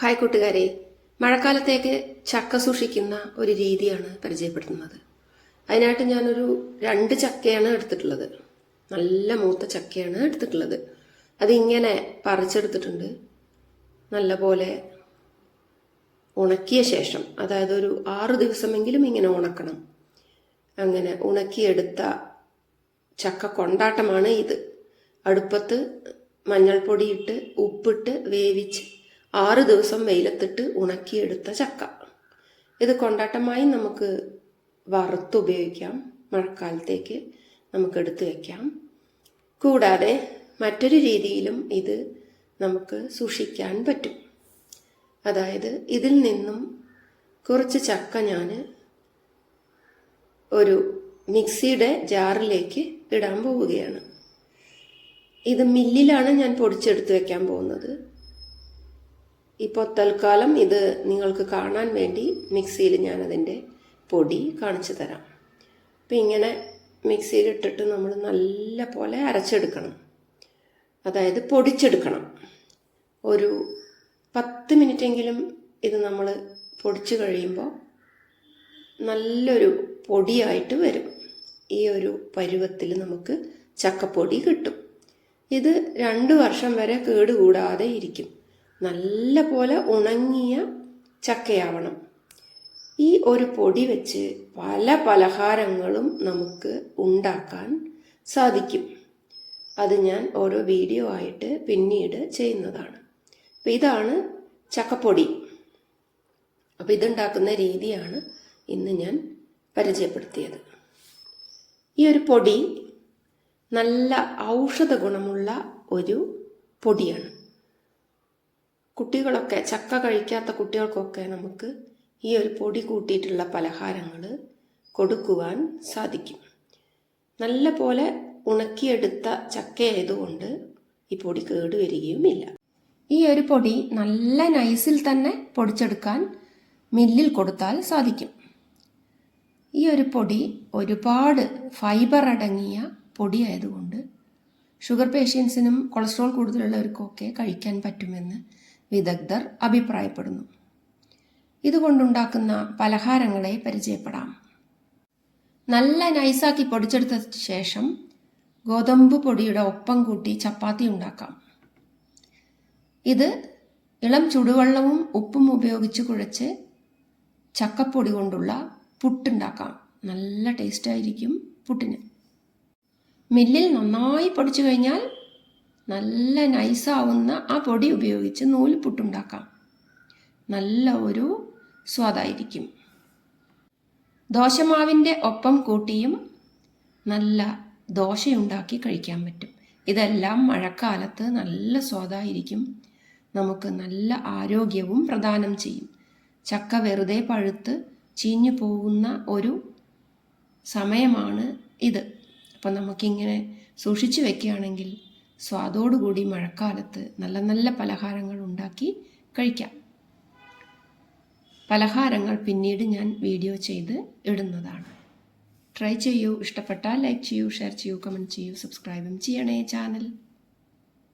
Hi കൂട്ടുകാരെ. മഴക്കാലത്തേക്ക് ചക്ക സൂക്ഷിക്കുന്ന ഒരു രീതിയാണ് പരിചയപ്പെടുത്തുന്നത്. അതിനായിട്ട് ഞാനൊരു രണ്ട് ചക്കയാണ് എടുത്തിട്ടുള്ളത്. നല്ല മൂത്ത ചക്കയാണ് എടുത്തിട്ടുള്ളത്. അതിങ്ങനെ പറിച്ചെടുത്തിട്ടുണ്ട്. നല്ല പോലെ ഉണക്കിയ ശേഷം അതായത് ഒരു ആറ് ദിവസമെങ്കിലും ഇങ്ങനെ ഉണക്കണം. അങ്ങനെ ഉണക്കിയെടുത്ത ചക്ക കൊണ്ടാട്ടമാണ് ഇത്. അടുപ്പത്ത് മഞ്ഞൾപ്പൊടിയിട്ട് ഉപ്പിട്ട് വേവിച്ച് ആറ് ദിവസം വെയിലത്തിട്ട് ഉണക്കിയെടുത്ത ചക്ക. ഇത് കൊണ്ടാട്ടമായി നമുക്ക് വറുത്ത് ഉപയോഗിക്കാം. മഴക്കാലത്തേക്ക് നമുക്ക് എടുത്തു വയ്ക്കാം കൂടാതെ മറ്റൊരു രീതിയിലും ഇത് നമുക്ക് സൂക്ഷിക്കാൻ പറ്റും. അതായത് ഇതിൽ നിന്നും കുറച്ച് ചക്ക ഞാൻ ഒരു മിക്സിയുടെ ജാറിലേക്ക് ഇടാൻ പോവുകയാണ്. ഇത് മില്ലിലാണ് ഞാൻ പൊടിച്ചെടുത്ത് വെക്കാൻ പോകുന്നത്. ഇപ്പോൾ തൽക്കാലം ഇത് നിങ്ങൾക്ക് കാണാൻ വേണ്ടി മിക്സിയിൽ ഞാനതിന്റെ പൊടി കാണിച്ചു തരാം. അപ്പം ഇങ്ങനെ മിക്സിയിൽ ഇട്ടിട്ട് നമ്മൾ നല്ല പോലെ അരച്ചെടുക്കണം. അതായത് പൊടിച്ചെടുക്കണം. ഒരു പത്ത് മിനിറ്റെങ്കിലും ഇത് നമ്മൾ പൊടിച്ചു കഴിയുമ്പോൾ നല്ലൊരു പൊടിയായിട്ട് വരും. ഈ ഒരു പരുവത്തിൽ നമുക്ക് ചക്കപ്പൊടി കിട്ടും. ഇത് രണ്ട് വർഷം വരെ കേടുകൂടാതെ ഇരിക്കും. നല്ല പോലെ ഉണങ്ങിയ ചക്കയാവണം. ഈ ഒരു പൊടി വെച്ച് പല പലഹാരങ്ങളും നമുക്ക് ഉണ്ടാക്കാൻ സാധിക്കും. അത് ഞാൻ ഓരോ വീഡിയോ ആയിട്ട് പിന്നീട് ചെയ്യുന്നതാണ്. അപ്പം ഇതാണ് ചക്കപ്പൊടി. അപ്പം ഇതുണ്ടാക്കുന്ന രീതിയാണ് ഇന്ന് ഞാൻ പരിചയപ്പെടുത്തിയത്. ഈ ഒരു പൊടി നല്ല ഔഷധ ഗുണമുള്ള ഒരു പൊടിയാണ്. കുട്ടികളൊക്കെ ചക്ക കഴിക്കാത്ത കുട്ടികൾക്കൊക്കെ നമുക്ക് ഈ ഒരു പൊടി കൂട്ടിയിട്ടുള്ള പലഹാരങ്ങൾ കൊടുക്കുവാൻ സാധിക്കും. നല്ല പോലെ ഉണക്കിയെടുത്ത ചക്കയായതുകൊണ്ട് ഈ പൊടി കേടുവരികയുമില്ല. ഈ ഒരു പൊടി നല്ല നൈസിൽ തന്നെ പൊടിച്ചെടുക്കാൻ മില്ലിൽ കൊടുത്താൽ സാധിക്കും. ഈ ഒരു പൊടി ഒരുപാട് ഫൈബർ അടങ്ങിയ പൊടി ആയതുകൊണ്ട് ഷുഗർ പേഷ്യൻസിനും കൊളസ്ട്രോൾ കൂടുതലുള്ളവർക്കൊക്കെ കഴിക്കാൻ പറ്റുമെന്ന് വിദഗ്ധർ അഭിപ്രായപ്പെടുന്നു. ഇതുകൊണ്ടുണ്ടാക്കുന്ന പലഹാരങ്ങളെ പരിചയപ്പെടാം. നല്ല നൈസാക്കി പൊടിച്ചെടുത്ത ശേഷം ഗോതമ്പ് പൊടിയുടെ ഒപ്പം കൂട്ടി ചപ്പാത്തി ഉണ്ടാക്കാം. ഇത് ഇളം ചുടുവെള്ളവും ഉപ്പും ഉപയോഗിച്ച് കുഴച്ച് ചക്കപ്പൊടി കൊണ്ടുള്ള പുട്ടുണ്ടാക്കാം. നല്ല ടേസ്റ്റ് ആയിരിക്കും പുട്ടിന്. മില്ലിൽ നന്നായി പൊടിച്ചു കഴിഞ്ഞാൽ നല്ല നൈസാവുന്ന ആ പൊടി ഉപയോഗിച്ച് നൂൽപുട്ടുണ്ടാക്കാം. നല്ല ഒരു സ്വാദായിരിക്കും. ദോശമാവിന്റെ ഒപ്പം കൂട്ടിയും നല്ല ദോശയുണ്ടാക്കി കഴിക്കാൻ പറ്റും. ഇതെല്ലാം മഴക്കാലത്ത് നല്ല സ്വാദായിരിക്കും. നമുക്ക് നല്ല ആരോഗ്യവും പ്രദാനം ചെയ്യും. ചക്ക വെറുതെ പഴുത്ത് ചീഞ്ഞു പോകുന്ന ഒരു സമയമാണ് ഇത്. അപ്പം നമുക്കിങ്ങനെ സൂക്ഷിച്ചു വെക്കുകയാണെങ്കിൽ സ്വാദോടുകൂടി മഴക്കാലത്ത് നല്ല നല്ല പലഹാരങ്ങൾ ഉണ്ടാക്കി കഴിക്കാം. പലഹാരങ്ങൾ പിന്നീട് ഞാൻ വീഡിയോ ചെയ്ത് ഇടുന്നതാണ്. ട്രൈ ചെയ്യൂ. ഇഷ്ടപ്പെട്ടാൽ ലൈക്ക് ചെയ്യൂ ഷെയർ ചെയ്യൂ കമന്റ് ചെയ്യൂ സബ്സ്ക്രൈബും ചെയ്യണേ ചാനൽ.